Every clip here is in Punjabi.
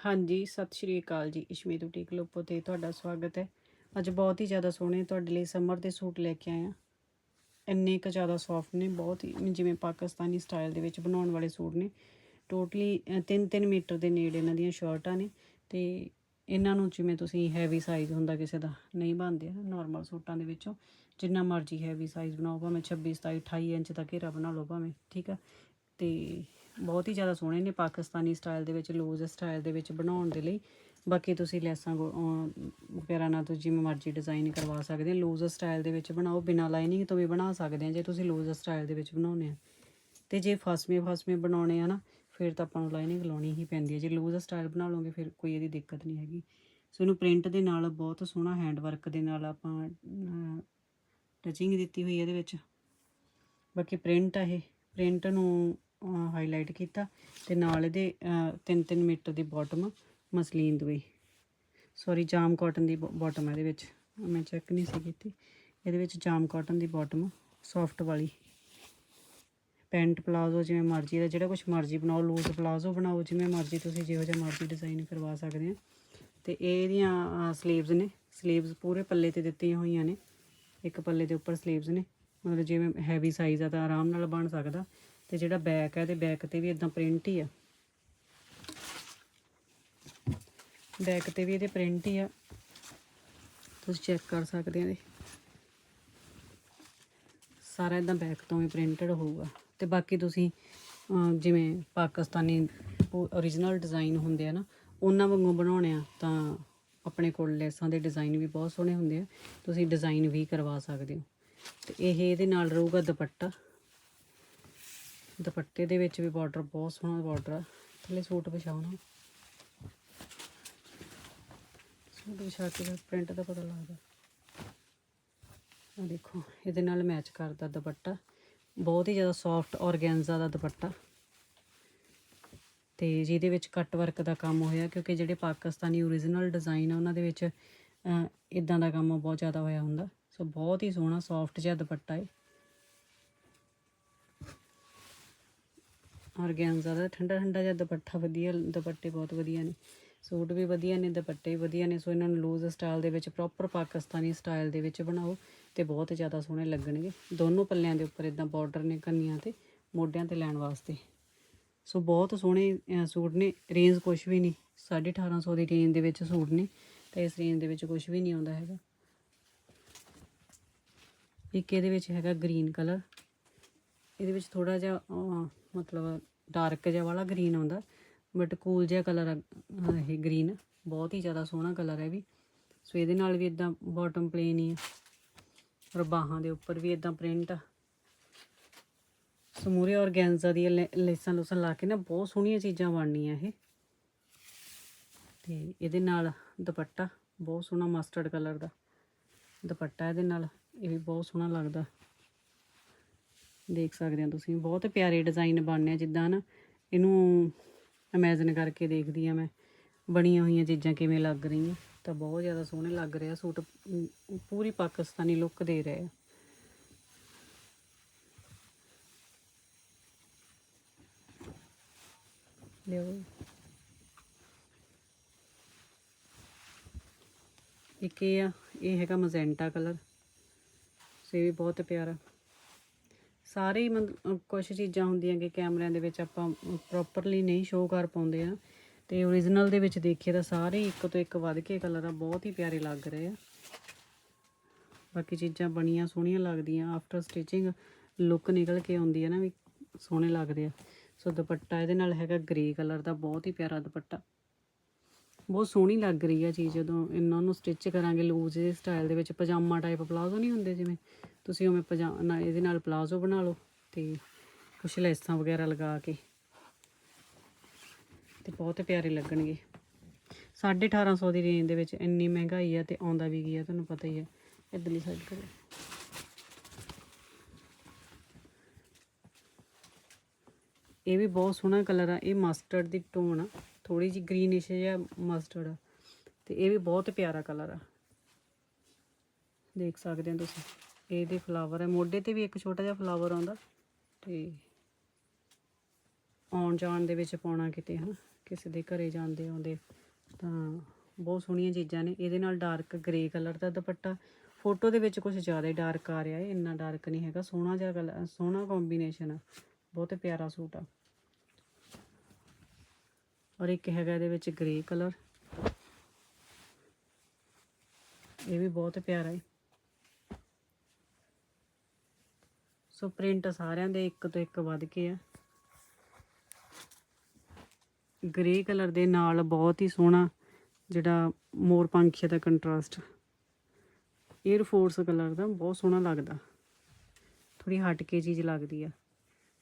ਹਾਂਜੀ, ਸਤਿ ਸ਼੍ਰੀ ਅਕਾਲ ਜੀ। ਇਸ਼ਮੀਤ ਬੁਟੀਕ ਲੋਪੋ ਤੇ ਤੁਹਾਡਾ ਸਵਾਗਤ ਹੈ। ਅੱਜ ਬਹੁਤ ਹੀ ਜ਼ਿਆਦਾ ਸੋਹਣੇ ਤੁਹਾਡੇ ਲਈ ਸਮਰ ਦੇ ਸੂਟ ਲੈ ਕੇ ਆਏ ਆ ਇੰਨੇ ਕੁ ਜ਼ਿਆਦਾ ਸੌਫਟ ਨੇ, ਬਹੁਤ ਹੀ ਜਿਵੇਂ ਪਾਕਿਸਤਾਨੀ ਸਟਾਈਲ ਦੇ ਵਿੱਚ ਬਣਾਉਣ ਵਾਲੇ ਸੂਟ ਨੇ। ਟੋਟਲੀ 3-3 ਮੀਟਰ ਦੇ ਨੇੜੇ ਇਹਨਾਂ ਦੀਆਂ ਸ਼ਰਟਾਂ ਨੇ ਤੇ ਇਹਨਾਂ ਨੂੰ ਜਿਵੇਂ ਤੁਸੀਂ ਹੈਵੀ ਸਾਈਜ਼ ਹੁੰਦਾ ਕਿਸੇ ਦਾ ਨਹੀਂ ਬਣਦੇ ਨਾਰਮਲ ਸੂਟਾਂ ਦੇ ਵਿੱਚੋਂ। ਜਿੰਨਾ ਮਰਜ਼ੀ ਹੈਵੀ ਸਾਈਜ਼ ਬਣਾਓ, ਭਾਵੇਂ 26 27 28 ਇੰਚ ਦਾ ਘੇਰਾ ਬਣਾ ਲਓ ਭਾਵੇਂ, ਠੀਕ ਆ? ਤੇ ਬਹੁਤ ਹੀ ਜ਼ਿਆਦਾ ਸੋਹਣੇ ਨੇ ਪਾਕਿਸਤਾਨੀ ਸਟਾਈਲ ਦੇ ਵਿੱਚ ਲੂਜ਼ ਸਟਾਈਲ ਦੇ ਵਿੱਚ ਬਣਾਉਣ ਦੇ ਲਈ। ਬਾਕੀ ਤੁਸੀਂ ਲੈਸਾਂ ਗੋ- ਵਗੈਰਾ ਨਾਲ ਤੁਸੀਂ ਜਿਵੇਂ ਮਰਜ਼ੀ ਡਿਜ਼ਾਈਨ ਕਰਵਾ ਸਕਦੇ ਹੋ। ਲੂਜ਼ ਸਟਾਈਲ ਦੇ ਵਿੱਚ ਬਣਾਓ, ਬਿਨਾਂ ਲਾਈਨਿੰਗ ਤੋਂ ਵੀ ਬਣਾ ਸਕਦੇ ਆ ਜੇ ਤੁਸੀਂ ਲੂਜ਼ ਸਟਾਈਲ ਦੇ ਵਿੱਚ ਬਣਾਉਣੇ ਆ ਤੇ ਜੇ ਫਸਵੇਂ ਫਸਵੇਂ ਬਣਾਉਣੇ ਆ ਨਾ, ਫਿਰ ਤਾਂ ਆਪਾਂ ਨੂੰ ਲਾਈਨਿੰਗ ਲਾਉਣੀ ਹੀ ਪੈਂਦੀ ਹੈ। ਜੇ ਲੂਜ਼ ਸਟਾਈਲ ਬਣਾ ਲਓਗੇ, ਫਿਰ ਕੋਈ ਇਹਦੀ ਦਿੱਕਤ ਨਹੀਂ ਹੈਗੀ। ਸੋ ਇਹਨੂੰ ਪ੍ਰਿੰਟ ਦੇ ਨਾਲ ਬਹੁਤ ਸੋਹਣਾ ਹੈਂਡ ਵਰਕ ਦੇ ਨਾਲ ਆਪਾਂ ਟਚਿੰਗ ਦਿੱਤੀ ਹੋਈ ਹੈ ਇਹਦੇ ਵਿੱਚ। ਬਾਕੀ ਪ੍ਰਿੰਟ ਆ ਇਹ। ਪ੍ਰਿੰਟ ਨੂੰ ਹਾਈਲਾਈਟ ਕੀਤਾ ਤੇ ਨਾਲ ਇਹਦੇ 3-3 ਮੀਟਰ ਦੀ ਬਾਟਮ ਮਸਲੀਨ ਦੀ। ਸੌਰੀ ਜਾਮ ਕਾਟਨ ਦੀ ਬਾਟਮ ਹੈ ਇਹਦੇ ਵਿੱਚ। ਮੈਂ ਚੈੱਕ ਨਹੀਂ ਸੀ ਕੀਤੀ। ਇਹਦੇ ਵਿੱਚ ਜਾਮ ਕਾਟਨ ਦੀ ਬਾਟਮ ਸੌਫਟ ਵਾਲੀ। ਪੈਂਟ ਪਲਾਜ਼ੋ ਜਿਵੇਂ ਮਰਜ਼ੀ ਦਾ, ਜਿਹੜਾ ਕੁਝ ਮਰਜ਼ੀ ਬਣਾਓ ਲੂਜ਼ ਪਲਾਜ਼ੋ ਬਣਾਓ, ਜਿਵੇਂ ਮਰਜ਼ੀ ਤੁਸੀਂ ਜਿਹੋ ਜਿਹਾ ਮਰਜ਼ੀ ਡਿਜ਼ਾਈਨ ਕਰਵਾ ਸਕਦੇ ਆ। ਤੇ ਇਹਦੀਆਂ ਸਲੀਵਸ ਨੇ। ਸਲੀਵਸ ਪੂਰੇ ਪੱਲੇ ਤੇ ਦਿੱਤੀਆਂ ਹੋਈਆਂ ਨੇ। ਇੱਕ ਪੱਲੇ ਦੇ ਉੱਪਰ ਸਲੀਵਸ ਨੇ। ਮਤਲਬ ਜਿਵੇਂ ਹੈਵੀ ਸਾਈਜ਼ ਆ ਤਾਂ ਆਰਾਮ ਨਾਲ ਬਣ ਸਕਦਾ। ਤੇ ਜਿਹੜਾ ਬੈਕ ਹੈ ਤੇ ਬੈਕ ਤੇ ਵੀ ਇਦਾਂ ਪ੍ਰਿੰਟ ਹੀ ਆ। ਬੈਕ ਤੇ ਵੀ ਇਹਦੇ ਪ੍ਰਿੰਟ ਹੀ ਆ। ਤੁਸੀਂ ਚੈੱਕ ਕਰ ਸਕਦੇ ਆ ਇਹ ਸਾਰਾ ਇਦਾਂ ਬੈਕ ਤੋਂ ਵੀ ਪ੍ਰਿੰਟਡ ਹੋਊਗਾ। ਤੇ ਬਾਕੀ ਤੁਸੀਂ ਜਿਵੇਂ ਪਾਕਿਸਤਾਨੀ origignal ਡਿਜ਼ਾਈਨ ਹੁੰਦੇ ਆ ਨਾ, ਉਹਨਾਂ ਵਾਂਗੂ ਬਣਾਉਣੇ ਆ ਤਾਂ ਆਪਣੇ ਕੋਲ ਲੈਸਾਂ ਦੇ ਡਿਜ਼ਾਈਨ ਵੀ ਬਹੁਤ ਸੋਹਣੇ ਹੁੰਦੇ ਆ। ਤੁਸੀਂ ਡਿਜ਼ਾਈਨ ਵੀ ਕਰਵਾ ਸਕਦੇ ਹੋ। ਤੇ ਇਹ ਇਹਦੇ ਨਾਲ ਰਹੂਗਾ ਦੁਪੱਟਾ। ਦੁਪੱਟੇ ਦੇ ਵਿੱਚ ਵੀ ਬਾਰਡਰ ਬਹੁਤ ਸੋਹਣਾ ਬਾਰਡਰ ਆ। ਥੱਲੇ ਸੂਟ ਵਿਛਾਉਣਾ ਸੂਟ ਵਿਛਾ ਕੇ ਪ੍ਰਿੰਟ ਦਾ ਪਤਾ ਲੱਗਦਾ। ਆ ਦੇਖੋ, ਇਹਦੇ ਨਾਲ ਮੈਚ ਕਰਦਾ ਦੁਪੱਟਾ। ਬਹੁਤ ਹੀ ਜ਼ਿਆਦਾ ਸੌਫਟ ਔਰਗੈਂਜ਼ਾ ਦਾ ਦੁਪੱਟਾ। ਤੇ ਜਿਹਦੇ ਵਿੱਚ ਕੱਟ ਵਰਕ ਦਾ ਕੰਮ ਹੋਇਆ, ਕਿਉਂਕਿ ਜਿਹੜੇ ਪਾਕਿਸਤਾਨੀ ਓਰੀਜਨਲ ਡਿਜ਼ਾਈਨ ਆ, ਉਹਨਾਂ ਦੇ ਵਿੱਚ ਇਦਾਂ ਦਾ ਕੰਮ ਬਹੁਤ ਜ਼ਿਆਦਾ ਹੋਇਆ ਹੁੰਦਾ। ਸੋ ਬਹੁਤ ਹੀ ਸੋਹਣਾ ਸੌਫਟ ਜਿਹਾ ਦੁਪੱਟਾ ਹੈ ਔਰਗੈਂਜ਼ਾ ਦਾ ਠੰਡਾ ਠੰਡਾ ਜਿਹਾ ਦੁਪੱਟਾ ਵਧੀਆ, ਦੁਪੱਟੇ ਬਹੁਤ ਵਧੀਆ ਨੇ। ਸੂਟ ਵੀ ਵਧੀਆ ਨੇ, ਦੁਪੱਟੇ ਵੀ ਵਧੀਆ ਨੇ, ਸੋ ਇਹਨਾਂ ਨੂੰ ਲੂਜ਼ ਸਟਾਈਲ ਦੇ ਵਿੱਚ ਪ੍ਰੋਪਰ ਪਾਕਿਸਤਾਨੀ ਸਟਾਈਲ ਦੇ ਵਿੱਚ ਬਣਾਓ ਤੇ ਬਹੁਤ ਜ਼ਿਆਦਾ ਸੋਹਣੇ ਲੱਗਣਗੇ। ਦੋਨੋਂ ਪੱਲਿਆਂ ਦੇ ਉੱਪਰ ਇਦਾਂ ਬਾਰਡਰ ਨੇ ਕੰਨੀਆਂ ਤੇ, ਮੋਢਿਆਂ ਤੇ ਲੈਣ ਵਾਸਤੇ। ਸੋ ਬਹੁਤ ਸੋਹਣੇ ਸੂਟ ਨੇ। ਰੇਂਜ ਕੁਝ ਵੀ ਨਹੀਂ। 1850 ਦੀ ਰੇਂਜ ਦੇ ਵਿੱਚ ਸੂਟ ਨੇ, ਤੇ ਇਸ ਰੇਂਜ ਦੇ ਵਿੱਚ ਕੁਝ ਵੀ ਨਹੀਂ ਆਉਂਦਾ ਹੈਗਾ। ਇੱਕ ਇਹਦੇ ਵਿੱਚ ਹੈਗਾ ਗ੍ਰੀਨ ਕਲਰ ਇਹਦੇ ਵਿੱਚ ਥੋੜਾ ਜਿਹਾ ਮਤਲਬ ਡਾਰਕ ਜਿਹਾ ਵਾਲਾ ਗ੍ਰੀਨ ਆਉਂਦਾ ਬਟ ਕੂਲ ਜਿਹਾ ਕਲਰ ਇਹ ਗ੍ਰੀਨ ਬਹੁਤ ਹੀ ਜ਼ਿਆਦਾ ਸੋਹਣਾ ਕਲਰ ਹੈ ਵੀ। ਸੋ ਇਹਦੇ ਨਾਲ ਵੀ ਇਦਾਂ ਬਾਟਮ ਪਲੇਨ ਹੀ ਔਰ ਬਾਹਾਂ ਦੇ ਉੱਪਰ ਵੀ ਇਦਾਂ ਪ੍ਰਿੰਟ ਆ। ਸਮੂਰੇ ਔਰਗੈਂਜ਼ਾ ਦੀਆਂ ਲੈ- ਲੇਸਾਂ ਲੂਸਾਂ ਲਾ ਕੇ ਨਾ ਬਹੁਤ ਸੋਹਣੀਆਂ ਚੀਜ਼ਾਂ ਬਣਨੀਆਂ ਇਹ। ਤੇ ਇਹਦੇ ਨਾਲ ਦੁਪੱਟਾ, ਬਹੁਤ ਸੋਹਣਾ ਮਸਟਰਡ ਕਲਰ ਦਾ ਦੁਪੱਟਾ ਇਹਦੇ ਨਾਲ, ਇਹ ਵੀ ਬਹੁਤ ਸੋਹਣਾ ਲੱਗਦਾ। ਦੇਖ ਸਕਦੇ ਹੋ ਤੁਸੀਂ। ਬਹੁਤ ਪਿਆਰੇ ਡਿਜ਼ਾਈਨ ਬਣਨੇ ਆ, ਜਿੱਦਾਂ ਨਾ ਇਹਨੂੰ ਇਮੇਜਿਨ ਕਰਕੇ ਦੇਖਦੀ ਆ ਮੈਂ, ਬਣੀਆਂ ਹੋਈਆਂ ਚੀਜ਼ਾਂ ਕਿਵੇਂ ਲੱਗ ਰਹੀਆਂ। ਤਾਂ ਬਹੁਤ ਜ਼ਿਆਦਾ ਸੋਹਣੇ ਲੱਗ ਰਿਹਾ ਸੂਟ ਪੂਰੀ ਪਾਕਿਸਤਾਨੀ ਲੁੱਕ ਦੇ ਰਹੇ ਆ। ਲਿਓ। ਇੱਕ ਇਹ ਆ, ਇਹ ਹੈਗਾ ਮਜ਼ੈਂਟਾ ਕਲਰ ਸੇ ਵੀ ਬਹੁਤ ਪਿਆਰਾ। ਸਾਰੇ ਹੀ ਮਤਲਬ ਕੁਝ ਚੀਜ਼ਾਂ ਹੁੰਦੀਆਂ ਕਿ ਕੈਮਰਿਆਂ ਦੇ ਵਿੱਚ ਆਪਾਂ ਪ੍ਰੋਪਰਲੀ ਨਹੀਂ ਸ਼ੋਅ ਕਰ ਪਾਉਂਦੇ ਆ। ਤੇ origignal ਦੇ ਵਿੱਚ ਦੇਖੀਏ ਤਾਂ ਸਾਰੇ ਹੀ ਇੱਕ ਤੋਂ ਇੱਕ ਵੱਧ ਕੇ ਕਲਰ ਆ, ਬਹੁਤ ਹੀ ਪਿਆਰੇ ਲੱਗ ਰਹੇ ਆ। ਬਾਕੀ ਚੀਜ਼ਾਂ ਬਣੀਆਂ ਸੋਹਣੀਆਂ ਲੱਗਦੀਆਂ ਆਫਟਰ ਸਟਿਚਿੰਗ ਲੁੱਕ ਨਿਕਲ ਕੇ ਆਉਂਦੀ ਹੈ ਨਾ ਵੀ ਸੋਹਣੇ ਲੱਗਦੇ ਆ। ਸੋ ਦੁਪੱਟਾ ਇਹਦੇ ਨਾਲ ਹੈਗਾ ਗ੍ਰੇ ਕਲਰ ਦਾ, ਬਹੁਤ ਹੀ ਪਿਆਰਾ ਦੁਪੱਟਾ। ਬਹੁਤ ਸੋਹਣੀ ਲੱਗ ਰਹੀ ਆ ਚੀਜ਼ ਜਦੋਂ ਇਹਨਾਂ ਨੂੰ ਸਟਿਚ ਕਰਾਂਗੇ ਲੂਜ਼ ਦੇ ਸਟਾਈਲ ਦੇ ਵਿੱਚ ਪਜਾਮਾ ਟਾਈਪ ਪਲਾਜ਼ੋ ਨਹੀਂ ਹੁੰਦੇ ਜਿਵੇਂ। ਤੁਸੀਂ ਉਵੇਂ ਪਜਾਮਾ ਇਹਦੇ ਨਾਲ ਪਲਾਜ਼ੋ ਬਣਾ ਲਓ ਤੇ ਕੁਛ ਲੈਸਾਂ ਵਗੈਰਾ ਲਗਾ ਕੇ ਤੇ ਬਹੁਤ ਪਿਆਰੇ ਲੱਗਣਗੇ। 1850 ਦੀ ਰੇਂਜ ਦੇ ਵਿੱਚ ਇੰਨੀ ਮਹਿੰਗਾਈ ਆ ਤੇ ਆਉਂਦਾ ਵੀ ਕੀ ਆ ਤੁਹਾਨੂੰ ਪਤਾ ਹੀ ਆ। ਇਧਰਲੀ ਸਾਈਡ ਕਰੋ। ਇਹ ਵੀ ਬਹੁਤ ਸੋਹਣਾ ਕਲਰ ਆ, ਇਹ ਮਸਟਰਡ ਦੀ ਟੋਨ ਆ। ਥੋੜੀ ਜਿਹੀ ਗ੍ਰੀਨਿਸ਼ ਜਿਹਾ ਮਸਟਰਡ ਆ। ਤੇ ਇਹ ਵੀ ਬਹੁਤ ਪਿਆਰਾ ਕਲਰ ਆ। ਦੇਖ ਸਕਦੇ ਹੋ ਤੁਸੀਂ। ਇਹਦੇ ਫਲਾਵਰ ਹੈ ਮੋਢੇ ਤੇ ਵੀ ਇੱਕ ਛੋਟਾ ਜਿਹਾ ਫਲਾਵਰ ਆਉਂਦਾ। ਤੇ ਆਉਣ ਜਾਣ ਦੇ ਵਿੱਚ ਪਾਉਣਾ ਕਿਤੇ, ਹਨਾ? ਕਿਸੇ ਦੇ ਘਰੇ ਜਾਂਦੇ ਆਉਂਦੇ, ਤਾਂ ਬਹੁਤ ਸੋਹਣੀਆਂ ਚੀਜ਼ਾਂ ਨੇ। ਇਹਦੇ ਨਾਲ ਡਾਰਕ ਗ੍ਰੇ ਕਲਰ ਦਾ ਦੁਪੱਟਾ। ਫੋਟੋ ਦੇ ਵਿੱਚ ਕੁਝ ਜ਼ਿਆਦਾ ਹੀ ਡਾਰਕ ਆ ਰਿਹਾ ਹੈ। ਇੰਨਾ ਡਾਰਕ ਨਹੀਂ ਹੈਗਾ। ਸੋਹਣਾ ਜਿਹਾ ਕਲਰ ਸੋਹਣਾ ਕੰਬੀਨੇਸ਼ਨ ਆ। ਬਹੁਤ ਪਿਆਰਾ ਸੂਟ ਆ। ਔਰ ਇੱਕ ਹੈਗਾ ਇਹਦੇ ਵਿੱਚ ਗ੍ਰੇ ਕਲਰ ਇਹ ਵੀ ਬਹੁਤ ਪਿਆਰਾ ਹੈ ਸੋ ਪ੍ਰਿੰਟ ਸਾਰਿਆਂ ਦੇ ਇੱਕ ਤੋਂ ਇੱਕ ਵੱਧ ਕੇ ਆ। ਗ੍ਰੇ ਕਲਰ ਦੇ ਨਾਲ ਬਹੁਤ ਹੀ ਸੋਹਣਾ ਜਿਹੜਾ ਮੋਰ ਪੰਖੀਆ ਦਾ ਕੰਟਰਾਸਟ 에ਅਰ ਫੋਰਸ ਕਲਰ ਦਾ ਬਹੁਤ ਸੋਹਣਾ ਲੱਗਦਾ। ਥੋੜੀ ਹਟ ਕੇ ਚੀਜ਼ ਲੱਗਦੀ ਆ।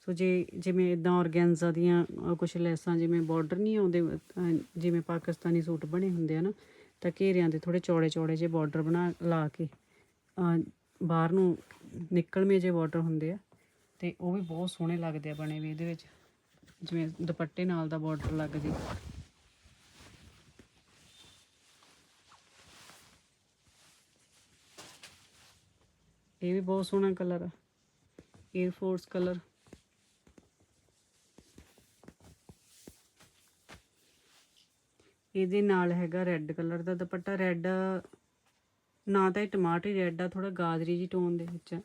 ਸੋ ਜੇ, ਜਿਵੇਂ ਇਦਾਂ ਔਰਗੈਂਜ਼ਾ ਦੀਆਂ ਕੁਝ ਲੈਸਾਂ ਜਿਵੇਂ ਬਾਰਡਰ ਨਹੀਂ ਆਉਂਦੇ ਜਿਵੇਂ ਪਾਕਿਸਤਾਨੀ ਸੂਟ ਬਣੇ ਹੁੰਦੇ ਆ ਨਾ, ਤਾਂ ਘੇਰਿਆਂ ਦੇ ਥੋੜੇ ਚੌੜੇ ਚੌੜੇ ਜਿਹੇ ਬਾਰਡਰ ਬਣਾ, ਲਾ ਕੇ ਬਾਹਰ ਨੂੰ ਨਿਕਲਵੇਂ ਜਿਹੇ ਬਾਰਡਰ ਹੁੰਦੇ ਆ, ਤੇ ਉਹ ਵੀ ਬਹੁਤ ਸੋਹਣੇ ਲੱਗਦੇ ਆ ਬਣੇ ਵੀ ਇਹਦੇ ਵਿੱਚ। ਜਿਵੇਂ ਦੁਪੱਟੇ ਨਾਲ ਦਾ ਬਾਰਡਰ ਲੱਗ ਜੇ। ਇਹ ਵੀ ਬਹੁਤ ਸੋਹਣਾ ਕਲਰ ਆ। 에ਅਰ ਫੋਰਸ ਕਲਰ ਇਹਦੇ ਨਾਲ ਹੈਗਾ ਰੈੱਡ ਕਲਰ ਦਾ ਦੁਪੱਟਾ। ਰੈੱਡ ਨਾ ਤਾਂ ਇਹ ਟਮਾਟਰੀ ਰੈੱਡ ਆ ਥੋੜਾ ਗਾਜਰੀ ਜੀ ਟੋਨ ਦੇ ਵਿੱਚ ਆ।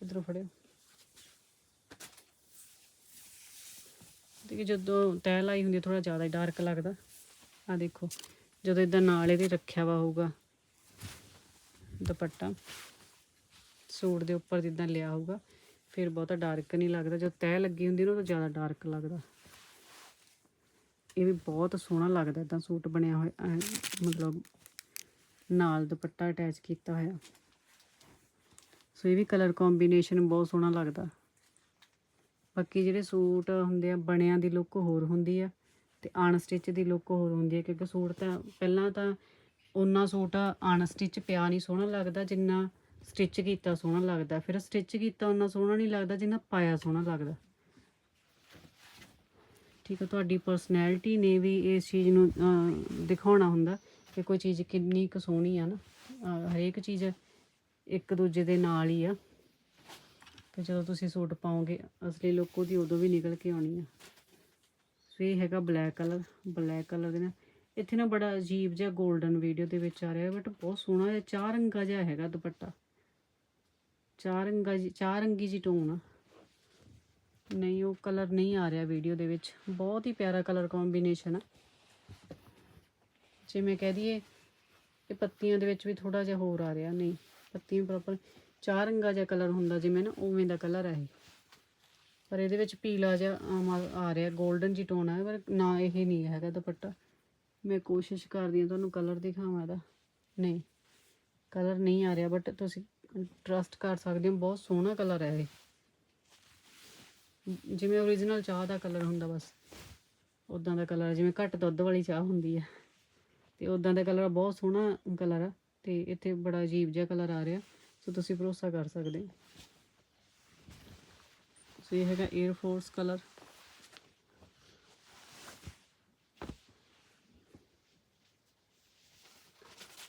ਇਧਰੋਂ ਫੜਿਓ। ਦੇਖੀ ਜਦੋਂ ਤਹਿ ਲਾਈ ਹੁੰਦੀ ਥੋੜਾ ਜ਼ਿਆਦਾ ਹੀ ਡਾਰਕ ਲੱਗਦਾ। ਆ ਦੇਖੋ, ਜਦੋਂ ਇਦਾਂ ਨਾਲ ਇਹਦੇ ਰੱਖਿਆ ਵਾ ਹੋਊਗਾ ਦੁਪੱਟਾ, ਸੂਟ ਦੇ ਉੱਪਰ ਜਿੱਦਾਂ ਲਿਆ ਹੋਊਗਾ, ਫਿਰ ਬਹੁਤਾ ਡਾਰਕ ਨਹੀਂ ਲੱਗਦਾ। ਜਦੋਂ ਤਹਿ ਲੱਗੀ ਹੁੰਦੀ ਨਾ ਉਹ ਜ਼ਿਆਦਾ ਡਾਰਕ ਲੱਗਦਾ। ਇਹ ਵੀ ਬਹੁਤ ਸੋਹਣਾ ਲੱਗਦਾ ਇਦਾਂ ਸੂਟ ਬਣਿਆ ਹੋਇਆ ਮਤਲਬ ਨਾਲ ਦੁਪੱਟਾ ਅਟੈਚ ਕੀਤਾ ਹੋਇਆ। ਸੋ ਇਹ ਵੀ ਕਲਰ ਕੰਬੀਨੇਸ਼ਨ ਬਹੁਤ ਸੋਹਣਾ ਲੱਗਦਾ। ਬਾਕੀ ਜਿਹੜੇ ਸੂਟ ਹੁੰਦੇ ਆ, ਬਣਿਆਂ ਦੀ ਲੁੱਕ ਹੋਰ ਹੁੰਦੀ ਆ ਤੇ ਅਨਸਟਿਚ ਦੀ ਲੁੱਕ ਹੋਰ ਹੁੰਦੀ ਹੈ ਕਿਉਂਕਿ ਸੂਟ ਤਾਂ ਪਹਿਲਾਂ ਤਾਂ ਉਹਨਾਂ ਸੂਟ ਅਨਸਟਿਚ ਪਿਆ ਨਹੀਂ ਸੋਹਣਾ ਲੱਗਦਾ, ਜਿੰਨਾ ਸਟਿਚ ਕੀਤਾ ਸੋਹਣਾ ਲੱਗਦਾ। ਫਿਰ ਸਟਿਚ ਕੀਤਾ ਉਹਨਾਂ ਸੋਹਣਾ ਨਹੀਂ ਲੱਗਦਾ, ਜਿੰਨਾ ਪਾਇਆ ਸੋਹਣਾ ਲੱਗਦਾ। ਠੀਕ ਹੈ ਤੁਹਾਡੀ ਪਰਸਨੈਲਿਟੀ ਨੇ ਵੀ ਇਸ ਚੀਜ਼ ਨੂੰ ਦਿਖਾਉਣਾ ਹੁੰਦਾ ਕਿ ਕੋਈ ਚੀਜ਼ ਕਿੰਨੀ ਕੁ ਸੋਹਣੀ ਆ ਨਾ। ਹਰੇਕ ਚੀਜ਼ ਇੱਕ ਦੂਜੇ ਦੇ ਨਾਲ ਹੀ ਆ। ਤੇ ਜਦੋਂ ਤੁਸੀਂ ਸੂਟ ਪਾਓਗੇ, ਅਸਲੀ ਲੁੱਕ ਉਹਦੀ ਉਦੋਂ ਵੀ ਨਿਕਲ ਕੇ ਆਉਣੀ ਆ। ਸੋ ਇਹ ਹੈਗਾ ਬਲੈਕ ਕਲਰ ਬਲੈਕ ਕਲਰ ਦੇ ਨਾਲ। ਇੱਥੇ ਨਾ ਬੜਾ ਅਜੀਬ ਜਿਹਾ 골ਡਨ ਵੀਡੀਓ ਦੇ ਵਿੱਚ ਆ ਰਿਹਾ ਬਟ ਬਹੁਤ ਸੋਹਣਾ ਜਿਹਾ ਚਾਰ ਰੰਗਾ ਜਿਹਾ ਹੈਗਾ ਦੁਪੱਟਾ। ਚਾਰ ਰੰਗਾ ਜੀ ਚਾਰ ਰੰਗੀ ਜੀ ਟੋਨ ਆ। ਨਹੀਂ, ਉਹ ਕਲਰ ਨਹੀਂ ਆ ਰਿਹਾ ਵੀਡੀਓ ਦੇ ਵਿੱਚ। ਬਹੁਤ ਹੀ ਪਿਆਰਾ ਕਲਰ ਕੰਬੀਨੇਸ਼ਨ ਆ। ਜਿਵੇਂ ਕਹਿ ਦਈਏ ਕਿ ਪੱਤੀਆਂ ਦੇ ਵਿੱਚ ਵੀ ਥੋੜਾ ਜਿਹਾ ਹੋਰ ਆ ਰਿਹਾ, ਨਹੀਂ, ਪੱਤੀਆਂ ਪ੍ਰੋਪਰ ਚਾਰ ਰੰਗਾ ਜਿਹਾ ਕਲਰ ਹੁੰਦਾ ਜਿਵੇਂ ਨਾ, ਉਵੇਂ ਦਾ ਕਲਰ ਹੈ ਇਹ। ਪਰ ਇਹਦੇ ਵਿੱਚ ਪੀਲਾ ਜਿਹਾ ਆਮ ਆ ਰਿਹਾ 골ਡਨ ਜੀ ਟੋਨ ਆ, ਪਰ ਨਾ ਇਹ ਨਹੀਂ ਹੈਗਾ ਦੁਪੱਟਾ। ਮੈਂ ਕੋਸ਼ਿਸ਼ ਕਰਦੀ ਹਾਂ ਤੁਹਾਨੂੰ ਕਲਰ ਦਿਖਾਵਾਂ ਇਹਦਾ। ਨਹੀਂ ਕਲਰ ਨਹੀਂ ਆ ਰਿਹਾ ਬਟ ਤੁਸੀਂ ਟਰਸਟ ਕਰ ਸਕਦੇ ਹੋ, ਬਹੁਤ ਸੋਹਣਾ ਕਲਰ ਹੈ ਇਹ। ਜਿਵੇਂ origignal ਚਾਹ ਦਾ ਕਲਰ ਹੁੰਦਾ ਬਸ ਉਦਾਂ ਦਾ ਕਲਰ ਜਿਵੇਂ ਘੱਟ ਦੁੱਧ ਵਾਲੀ ਚਾਹ ਹੁੰਦੀ ਹੈ ਤੇ ਉਦਾਂ ਦਾ ਕਲਰ ਬਹੁਤ ਸੋਹਣਾ ਕਲਰ ਆ, ਤੇ ਇੱਥੇ ਬੜਾ ਅਜੀਬ ਜਿਹਾ ਕਲਰ ਆ ਰਿਹਾ, ਸੋ ਤੁਸੀਂ ਭਰੋਸਾ ਕਰ ਸਕਦੇ ਹੋ। ਸੋ ਇਹ ਹੈਗਾ 에ਅਰ ਫੋਰਸ ਕਲਰ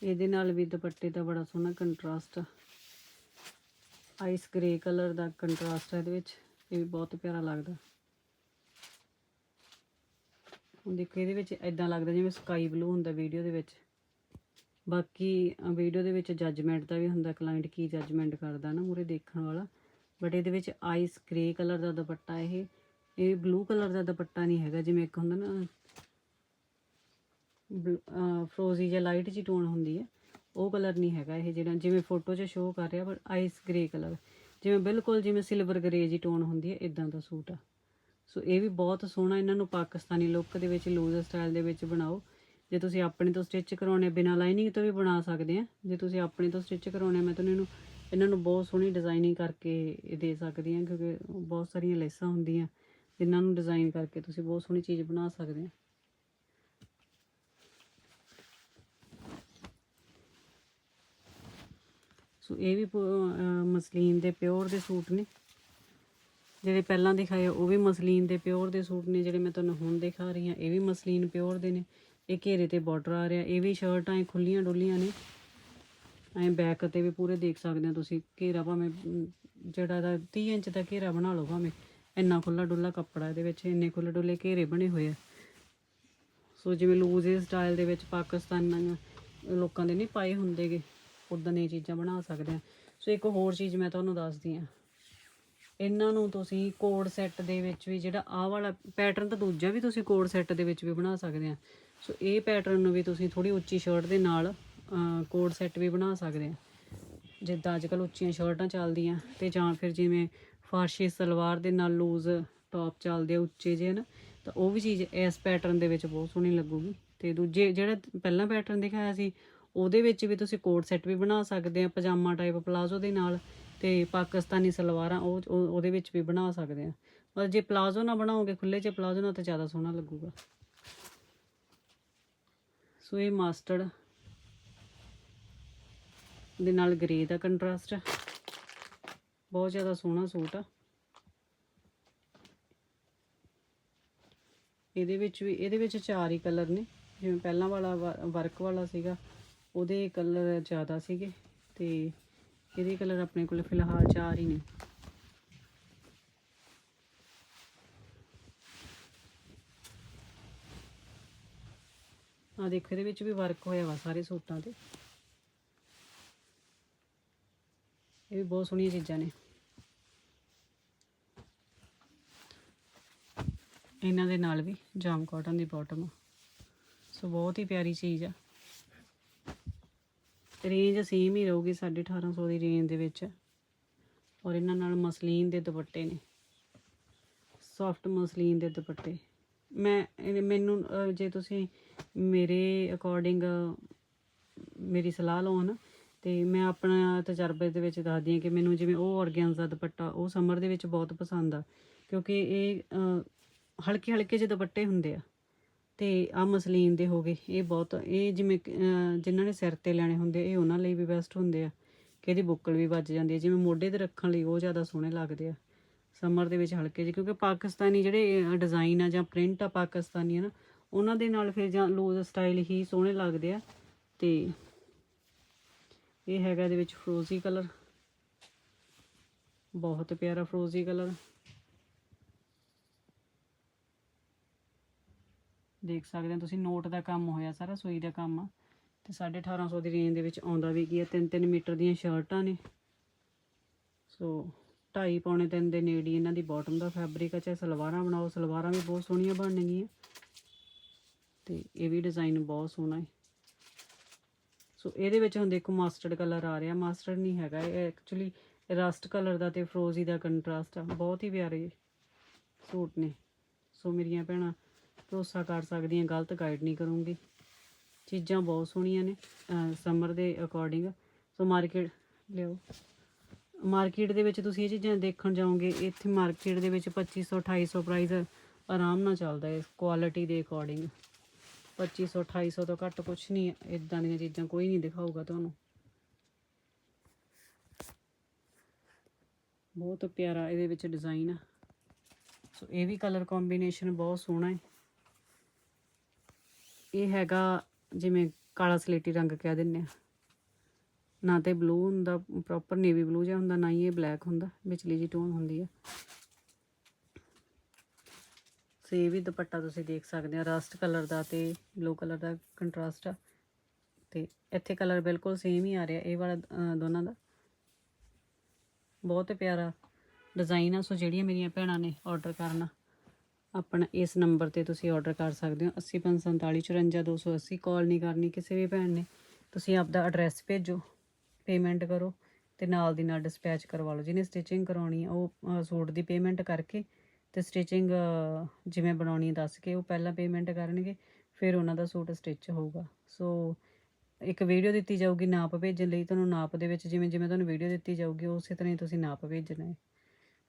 ਇਹਦੇ ਨਾਲ ਵੀ ਦੁਪੱਟੇ ਦਾ ਬੜਾ ਸੋਹਣਾ ਕੰਟਰਾਸਟ ਆ। ਆਈਸ ਗ੍ਰੇ ਕਲਰ ਦਾ ਕੰਟਰਾਸਟ ਹੈ ਇਹਦੇ ਵਿੱਚ। ਇਹ ਵੀ ਬਹੁਤ ਪਿਆਰਾ ਲੱਗਦਾ। ਹੁਣ ਦੇਖੋ, ਇਹਦੇ ਵਿੱਚ ਇਦਾਂ ਲੱਗਦਾ ਜਿਵੇਂ ਸਕਾਈ ਬਲੂ ਹੁੰਦਾ ਵੀਡੀਓ ਦੇ ਵਿੱਚ। ਬਾਕੀ ਵੀਡੀਓ ਦੇ ਵਿੱਚ ਜੱਜਮੈਂਟ ਦਾ ਵੀ ਹੁੰਦਾ ਕਲਾਇੰਟ ਕੀ ਜੱਜਮੈਂਟ ਕਰਦਾ ਨਾ ਮੂਰੇ ਦੇਖਣ ਵਾਲਾ। ਬਟ ਇਹਦੇ ਵਿੱਚ ਆਈਸ ਗ੍ਰੇ ਕਲਰ ਦਾ ਦੁਪੱਟਾ ਇਹ ਇਹ ਬਲੂ ਕਲਰ ਦਾ ਦੁਪੱਟਾ ਨਹੀਂ ਹੈਗਾ, ਜਿਵੇਂ ਇੱਕ ਹੁੰਦਾ ਨਾ ਫਰੋਜ਼ੀ ਜਾਂ ਲਾਈਟ ਜੀ ਟੋਨ ਹੁੰਦੀ ਹੈ, ਉਹ ਕਲਰ ਨਹੀਂ ਹੈਗਾ ਇਹ ਜਿਹੜਾ, ਜਿਵੇਂ ਫੋਟੋ 'ਚ ਸ਼ੋਅ ਕਰ ਰਿਹਾ ਪਰ ਆਈਸ ਗ੍ਰੇ ਕਲਰ ਜਿਵੇਂ ਬਿਲਕੁਲ ਜਿਵੇਂ ਸਿਲਵਰ ਗ੍ਰੇ ਜੀ ਟੋਨ ਹੁੰਦੀ ਹੈ ਇਦਾਂ ਦਾ ਸੂਟ ਆ। ਸੋ ਇਹ ਵੀ ਬਹੁਤ ਸੋਹਣਾ ਇਹਨਾਂ ਨੂੰ ਪਾਕਿਸਤਾਨੀ ਲੁੱਕ ਦੇ ਵਿੱਚ ਲੂਜ਼ ਸਟਾਈਲ ਦੇ ਵਿੱਚ ਬਣਾਓ। ਜੇ ਤੁਸੀਂ ਆਪਣੇ ਤੋਂ ਸਟਿਚ ਕਰਾਉਣੇ ਬਿਨਾ ਲਾਈਨਿੰਗ ਤੋਂ ਵੀ ਬਣਾ ਸਕਦੇ ਆ। ਜੇ ਤੁਸੀਂ ਆਪਣੇ ਤੋਂ ਸਟਿਚ ਕਰਾਉਣੇ ਮੈਂ ਤੁਹਾਨੂੰ ਇਹਨੂੰ ਇਹਨਾਂ ਨੂੰ ਬਹੁਤ ਸੋਹਣੀ ਡਿਜ਼ਾਈਨਿੰਗ ਕਰਕੇ ਇਹ ਦੇ ਸਕਦੀ ਹਾਂ ਕਿਉਂਕਿ ਬਹੁਤ ਸਾਰੀਆਂ ਲੈਸਾਂ ਹੁੰਦੀਆਂ, ਜਿਨ੍ਹਾਂ ਨੂੰ ਡਿਜ਼ਾਈਨ ਕਰਕੇ ਤੁਸੀਂ ਬਹੁਤ ਸੋਹਣੀ ਚੀਜ਼ ਬਣਾ ਸਕਦੇ ਆ। ਸੋ ਇਹ ਵੀ ਮਸਲੀਨ ਦੇ ਪਿਓਰ ਦੇ ਸੂਟ ਨੇ। ਜਿਹੜੇ ਪਹਿਲਾਂ ਦਿਖਾਏ ਉਹ ਵੀ ਮਸਲੀਨ ਦੇ ਪਿਓਰ ਦੇ ਸੂਟ ਨੇ, ਜਿਹੜੇ ਮੈਂ ਤੁਹਾਨੂੰ ਹੁਣ ਦਿਖਾ ਰਹੀ ਹਾਂ, ਇਹ ਵੀ ਮਸਲੀਨ ਪਿਓਰ ਦੇ ਨੇ। ਇਹ ਘੇਰੇ ਤੇ ਬਾਰਡਰ ਆ ਰਿਹਾ, ਇਹ ਵੀ ਸ਼ਰਟਾਂ ਐ ਖੁੱਲੀਆਂ ਡੁੱਲੀਆਂ ਨੇ। ਐ ਬੈਕ ਤੇ ਵੀ ਪੂਰੇ ਦੇਖ ਸਕਦੇ ਹੋ ਤੁਸੀਂ, ਘੇਰਾ ਭਾਵੇਂ ਜਿਹੜਾ ਦਾ 30 ਇੰਚ ਦਾ ਘੇਰਾ ਬਣਾ ਲਓ ਭਾਵੇਂ, ਇੰਨਾ ਖੁੱਲਾ ਡੁੱਲਾ ਕੱਪੜਾ ਇਹਦੇ ਵਿੱਚ, ਇੰਨੇ ਖੁੱਲੇ ਡੁੱਲੇ ਘੇਰੇ ਬਣੇ ਹੋਏ ਆ। ਸੋ ਜਿਵੇਂ ਲੂਜ਼ ਸਟਾਈਲ ਦੇ ਵਿੱਚ ਪਾਕਿਸਤਾਨ ਲੋਕਾਂ ਦੇ ਨਹੀਂ ਪਾਏ ਹੁੰਦੇਗੇ। ਉਦਾਂ ਦੀਆਂ ਚੀਜ਼ਾਂ ਬਣਾ ਸਕਦੇ ਆ। ਸੋ ਇੱਕ ਹੋਰ ਚੀਜ਼ ਮੈਂ ਤੁਹਾਨੂੰ ਦੱਸਦੀ ਆ ਇਹਨਾਂ ਨੂੰ ਤੁਸੀਂ ਕੋਡ ਸੈੱਟ ਦੇ ਵਿੱਚ ਵੀ ਜਿਹੜਾ ਆਹ ਵਾਲਾ ਪੈਟਰਨ ਤਾਂ ਦੂਜਾ ਵੀ ਤੁਸੀਂ ਕੋਡ ਸੈੱਟ ਦੇ ਵਿੱਚ ਵੀ ਬਣਾ ਸਕਦੇ ਆ। ਸੋ ਇਹ ਪੈਟਰਨ ਨੂੰ ਵੀ ਤੁਸੀਂ ਥੋੜੀ ਉੱਚੀ ਸ਼ਰਟ ਦੇ ਨਾਲ ਕੋਡ ਸੈੱਟ ਵੀ ਬਣਾ ਸਕਦੇ ਆ। ਜਿੱਦਾਂ ਅੱਜ ਕੱਲ੍ਹ ਉੱਚੀਆਂ ਸ਼ਰਟਾਂ ਚੱਲਦੀਆਂ ਤੇ ਜਾਂ ਫਿਰ ਜਿਵੇਂ ਫਾਰਸ਼ੀ ਸਲਵਾਰ ਦੇ ਨਾਲ ਲੂਜ਼ ਟੌਪ ਚੱਲਦੇ ਆ ਉੱਚੇ ਜਿਹੇ ਨਾ, ਤਾਂ ਉਹ ਵੀ ਚੀਜ਼ ਇਸ ਪੈਟਰਨ ਦੇ ਵਿੱਚ ਬਹੁਤ ਸੋਹਣੀ ਲੱਗੂਗੀ। ਤੇ ਦੂਜੇ, ਜਿਹੜਾ ਪਹਿਲਾਂ ਪੈਟਰਨ ਦਿਖਾਇਆ ਸੀ ਉਹਦੇ ਵਿੱਚ ਵੀ ਤੁਸੀਂ ਕੋਟ ਸੈੱਟ ਵੀ ਬਣਾ ਸਕਦੇ ਆ, ਪਜਾਮਾ ਟਾਈਪ ਪਲਾਜ਼ੋ ਦੇ ਨਾਲ ਤੇ ਪਾਕਿਸਤਾਨੀ ਸਲਵਾਰਾਂ ਉਹ ਉਹਦੇ ਵਿੱਚ ਵੀ ਬਣਾ ਸਕਦੇ ਆ। ਪਰ ਜੇ ਪਲਾਜ਼ੋ ਨਾ ਬਣਾਓਗੇ ਖੁੱਲੇ ਚ ਪਲਾਜ਼ੋ ਨਾਲ ਤਾਂ ਜ਼ਿਆਦਾ ਸੋਹਣਾ ਲੱਗੂਗਾ। ਸੋ ਇਹ ਮਾਸਟਰਡ ਦੇ ਨਾਲ ਗ੍ਰੇ ਦਾ ਕੰਟਰਾਸਟ ਆ। ਬਹੁਤ ਜ਼ਿਆਦਾ ਸੋਹਣਾ ਸੂਟ ਆ। ਇਹਦੇ ਵਿੱਚ ਵੀ, ਇਹਦੇ ਵਿੱਚ ਚਾਰ ਹੀ ਕਲਰ ਨੇ। ਜਿਵੇਂ ਪਹਿਲਾਂ ਵਾਲਾ ਵਰਕ ਵਾਲਾ ਸੀਗਾ। ਉਹਦੇ ਕਲਰ ਜ਼ਿਆਦਾ ਸੀਗੇ ਤੇ ਇਹਦੇ ਕਲਰ ਆਪਣੇ ਕੋਲ ਫਿਲਹਾਲ ਚਾਰ ਹੀ ਨੇ। ਆ ਦੇਖੋ, ਇਹਦੇ ਵਿੱਚ ਵੀ ਵਰਕ ਹੋਇਆ ਵਾ ਸਾਰੇ ਸੂਟਾਂ ਤੇ। ਇਹ ਵੀ ਬਹੁਤ ਸੋਹਣੀਆਂ ਚੀਜ਼ਾਂ ਨੇ। ਇਹਨਾਂ ਦੇ ਨਾਲ ਵੀ ਜਾਮ ਕਾਟਨ ਦੀ ਬਾਟਮ ਸੋ ਬਹੁਤ ਹੀ ਪਿਆਰੀ ਚੀਜ਼ ਆ। ਰੇਂਜ ਸੇਮ ਹੀ ਰਹੂਗੀ 1850 ਦੀ ਰੇਂਜ ਦੇ ਵਿੱਚ। ਔਰ ਇਹਨਾਂ ਨਾਲ ਮਸਲੀਨ ਦੇ ਦੁਪੱਟੇ ਨੇ। ਸੌਫਟ ਮਸਲੀਨ ਦੇ ਦੁਪੱਟੇ। ਮੈਂ ਇਹ- ਮੈਨੂੰ ਜੇ ਤੁਸੀਂ ਮੇਰੇ ਅਕੋਰਡਿੰਗ ਮੇਰੀ ਸਲਾਹ ਲਓ ਨਾ ਤੇ ਮੈਂ ਆਪਣਾ ਤਜਰਬੇ ਦੇ ਵਿੱਚ ਦੱਸਦੀ ਹਾਂ ਕਿ ਮੈਨੂੰ ਜਿਵੇਂ ਉਹ ਔਰਗੈਂਜ਼ਾ ਦੁਪੱਟਾ, ਉਹ ਸਮਰ ਦੇ ਵਿੱਚ ਬਹੁਤ ਪਸੰਦ ਆ। ਕਿਉਂਕਿ ਇਹ ਹਲਕੇ ਹਲਕੇ ਜਿਹੇ ਦੁਪੱਟੇ ਹੁੰਦੇ ਆ। ਤੇ ਆ ਮਸਲੀਨ ਦੇ ਹੋ ਗਏ। ਇਹ ਬਹੁਤ ਇਹ ਜਿਵੇਂ ਕਿ, ਜਿਨ੍ਹਾਂ ਨੇ ਸਿਰ ਤੇ ਲੈਣੇ ਹੁੰਦੇ ਇਹ ਉਹਨਾਂ ਲਈ ਵੀ ਬੈਸਟ ਹੁੰਦੇ ਆ। ਕਿ ਇਹਦੀ ਬੁੱਕਲ ਵੀ ਵੱਜ ਜਾਂਦੀ ਹੈ ਜਿਵੇਂ ਮੋਢੇ ਤੇ ਰੱਖਣ ਲਈ ਉਹ ਜ਼ਿਆਦਾ ਸੋਹਣੇ ਲੱਗਦੇ ਆ। ਸਮਰ ਦੇ ਵਿੱਚ ਹਲਕੇ ਜਿਹੇ ਕਿਉਂਕਿ ਪਾਕਿਸਤਾਨੀ ਜਿਹੜੇ ਡਿਜ਼ਾਈਨ ਆ ਜਾਂ ਪ੍ਰਿੰਟ ਆ ਪਾਕਿਸਤਾਨੀ ਆ ਨਾ ਉਹਨਾਂ ਦੇ ਨਾਲ ਫਿਰ ਜਾਂ ਲੂਜ਼ ਸਟਾਈਲ ਹੀ ਸੋਹਣੇ ਲੱਗਦੇ ਆ। ਤੇ ਇਹ ਹੈਗਾ ਇਹਦੇ ਵਿੱਚ ਫਰੋਜ਼ੀ ਕਲਰ ਬਹੁਤ ਪਿਆਰਾ ਫਰੋਜ਼ੀ ਕਲਰ ਦੇਖ ਸਕਦੇ ਹੋ, ਤੁਸੀਂ ਨੋਟ ਦਾ ਕੰਮ ਹੋਇਆ ਸਾਰਾ, ਸੂਈ ਦਾ ਕੰਮ ਆ। ਤੇ 1850 ਦੀ ਰੇਂਜ ਦੇ ਵਿੱਚ ਆਉਂਦਾ ਵੀ ਕੀ ਆ 3-3 ਮੀਟਰ ਦੀਆਂ ਸ਼ਰਟਾਂ ਨੇ। ਸੋ, ਢਾਈ ਪੌਣੇ ਤਿੰਨ ਦੇ ਨੇੜੇ ਇਹਨਾਂ ਦੀ ਬਾਟਮ ਦਾ ਫੈਬਰਿਕ ਆ, ਚਾਹੇ ਸਲਵਾਰਾਂ ਬਣਾਓ, ਸਲਵਾਰਾਂ ਵੀ ਬਹੁਤ ਸੋਹਣੀਆਂ ਬਣਨਗੀਆਂ। ਤੇ ਇਹ ਵੀ ਡਿਜ਼ਾਈਨ ਬਹੁਤ ਸੋਹਣਾ ਹੈ ਸੋ, ਇਹਦੇ ਵਿੱਚ ਹੁਣ ਦੇਖੋ ਮਾਸਟਰਡ ਕਲਰ ਆ ਰਿਹਾ। ਮਾਸਟਰਡ ਨਹੀਂ ਹੈਗਾ, ਇਹ ਐਕਚੁਅਲੀ ਰਸਟ ਕਲਰ ਦਾ ਤੇ ਫਰੋਜ਼ੀ ਦਾ ਕੰਟਰਾਸਟ ਆ। ਬਹੁਤ ਹੀ ਪਿਆਰੇ ਸੂਟ ਨੇ। ਸੋ, ਮੇਰੀਆਂ ਭੈਣਾਂ ਭਰੋਸਾ ਕਰ ਸਕਦੀਆਂ ਗਲਤ ਗਾਈਡ ਨਹੀਂ ਕਰੂੰਗੀ। ਚੀਜ਼ਾਂ ਬਹੁਤ ਸੋਹਣੀਆਂ ਨੇ ਸਮਰ ਦੇ ਅਕੋਰਡਿੰਗ ਸੋ ਮਾਰਕੀਟ ਲਿਓ। ਮਾਰਕੀਟ ਦੇ ਵਿੱਚ ਤੁਸੀਂ ਇਹ ਚੀਜ਼ਾਂ ਦੇਖਣ ਜਾਓਗੇ, ਇੱਥੇ ਮਾਰਕੀਟ ਦੇ ਵਿੱਚ 2500 2800 ਪ੍ਰਾਈਸ ਆਰਾਮ ਨਾਲ ਚੱਲਦਾ ਹੈ ਕੁਆਲਿਟੀ ਦੇ ਅਕੋਰਡਿੰਗ 2500 2800 ਤੋਂ ਘੱਟ ਕੁਝ ਨਹੀਂ ਇਦਾਂ ਦੀਆਂ ਚੀਜ਼ਾਂ ਕੋਈ ਨਹੀਂ ਦਿਖਾਊਗਾ ਤੁਹਾਨੂੰ। ਬਹੁਤ ਪਿਆਰਾ ਇਹਦੇ ਵਿੱਚ ਡਿਜ਼ਾਈਨ ਆ। ਸੋ ਇਹ ਵੀ ਕਲਰ ਕੰਬੀਨੇਸ਼ਨ ਬਹੁਤ ਸੋਹਣਾ ਹੈ। ਇਹ ਹੈਗਾ ਜਿਵੇਂ ਕਾਲਾ ਸਲੇਟੀ ਰੰਗ ਕਹਿ ਦਿੰਨੇ ਆ। ਨਾ ਤੇ ਬਲੂ ਹੁੰਦਾ ਪ੍ਰੋਪਰ ਨੇਵੀ ਬਲੂ ਜਿਹਾ ਹੁੰਦਾ, ਨਾ ਹੀ ਇਹ ਬਲੈਕ ਹੁੰਦਾ, ਵਿਚਲੀ ਜੀ ਟੋਨ ਹੁੰਦੀ ਆ। ਸੋ ਇਹ ਵੀ ਦੁਪੱਟਾ ਤੁਸੀਂ ਦੇਖ ਸਕਦੇ ਆ ਰਸਟ ਕਲਰ ਦਾ ਤੇ ਬਲੂ ਕਲਰ ਦਾ ਕੰਟਰਾਸਟ ਆ। ਤੇ ਇੱਥੇ ਕਲਰ ਬਿਲਕੁਲ ਸੇਮ ਹੀ ਆ ਰਿਹਾ, ਇਹ ਵਾਲਾ ਦੋਨਾਂ ਦਾ। ਬਹੁਤ ਪਿਆਰਾ ਡਿਜ਼ਾਈਨ ਆ, ਸੋ ਜਿਹੜੀਆਂ ਮੇਰੀਆਂ ਭੈਣਾਂ ਨੇ ਆਰਡਰ ਕਰਨਾ। ਆਪਣਾ ਇਸ ਨੰਬਰ ਤੇ ਤੁਸੀਂ ਆਰਡਰ ਕਰ ਸਕਦੇ ਹੋ। 80547 ਕਾਲ ਨਹੀਂ ਕਰਨੀ ਕਿਸੇ ਵੀ ਭੈਣ ਨੇ। ਤੁਸੀਂ ਆਪਦਾ ਐਡਰੈਸ ਭੇਜੋ ਪੇਮੈਂਟ ਕਰੋ ਤੇ ਨਾਲ ਦੀ ਨਾਲ ਡਿਸਪੈਚ ਕਰਵਾ ਲਓ। ਜਿਹਨੇ ਸਟਿਚਿੰਗ ਕਰਾਉਣੀ ਆ, ਉਹ ਸੂਟ ਦੀ ਪੇਮੈਂਟ ਕਰਕੇ ਤੇ ਸਟਿਚਿੰਗ ਜਿਵੇਂ ਬਣਾਉਣੀ ਦੱਸ ਕੇ ਉਹ ਪਹਿਲਾਂ ਪੇਮੈਂਟ ਕਰਨਗੇ, ਫਿਰ ਉਹਨਾਂ ਦਾ ਸੂਟ ਸਟਿਚ ਹੋਊਗਾ। ਸੋ, ਇੱਕ ਵੀਡੀਓ ਦਿੱਤੀ ਜਾਊਗੀ ਨਾਪ ਭੇਜਣ ਲਈ। ਤੁਹਾਨੂੰ ਨਾਪ ਦੇ ਵਿੱਚ ਜਿਵੇਂ ਜਿਵੇਂ ਤੁਹਾਨੂੰ ਵੀਡੀਓ ਦਿੱਤੀ ਜਾਊਗੀ, ਉਸੇ ਤਰ੍ਹਾਂ ਹੀ ਤੁਸੀਂ ਨਾਪ ਭੇਜਣਾ ਹੈ।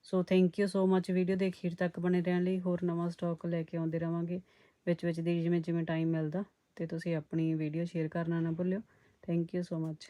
So thank you so much video ਦੇ ਅਖੀਰ ਤੱਕ ਬਣੇ ਰਹਿਣ ਲਈ ਹੋਰ ਨਵਾਂ ਸਟਾਕ ਲੈ ਕੇ ਆਉਂਦੇ ਰਵਾਂਗੇ। ਵਿੱਚ ਵਿੱਚ ਦੀ ਜਿਵੇਂ ਜਿਵੇਂ ਟਾਈਮ ਮਿਲਦਾ, ਤੇ ਤੁਸੀਂ ਆਪਣੀ ਵੀਡੀਓ ਸ਼ੇਅਰ ਕਰਨਾ ਨਾ ਭੁੱਲਿਓ। Thank you so much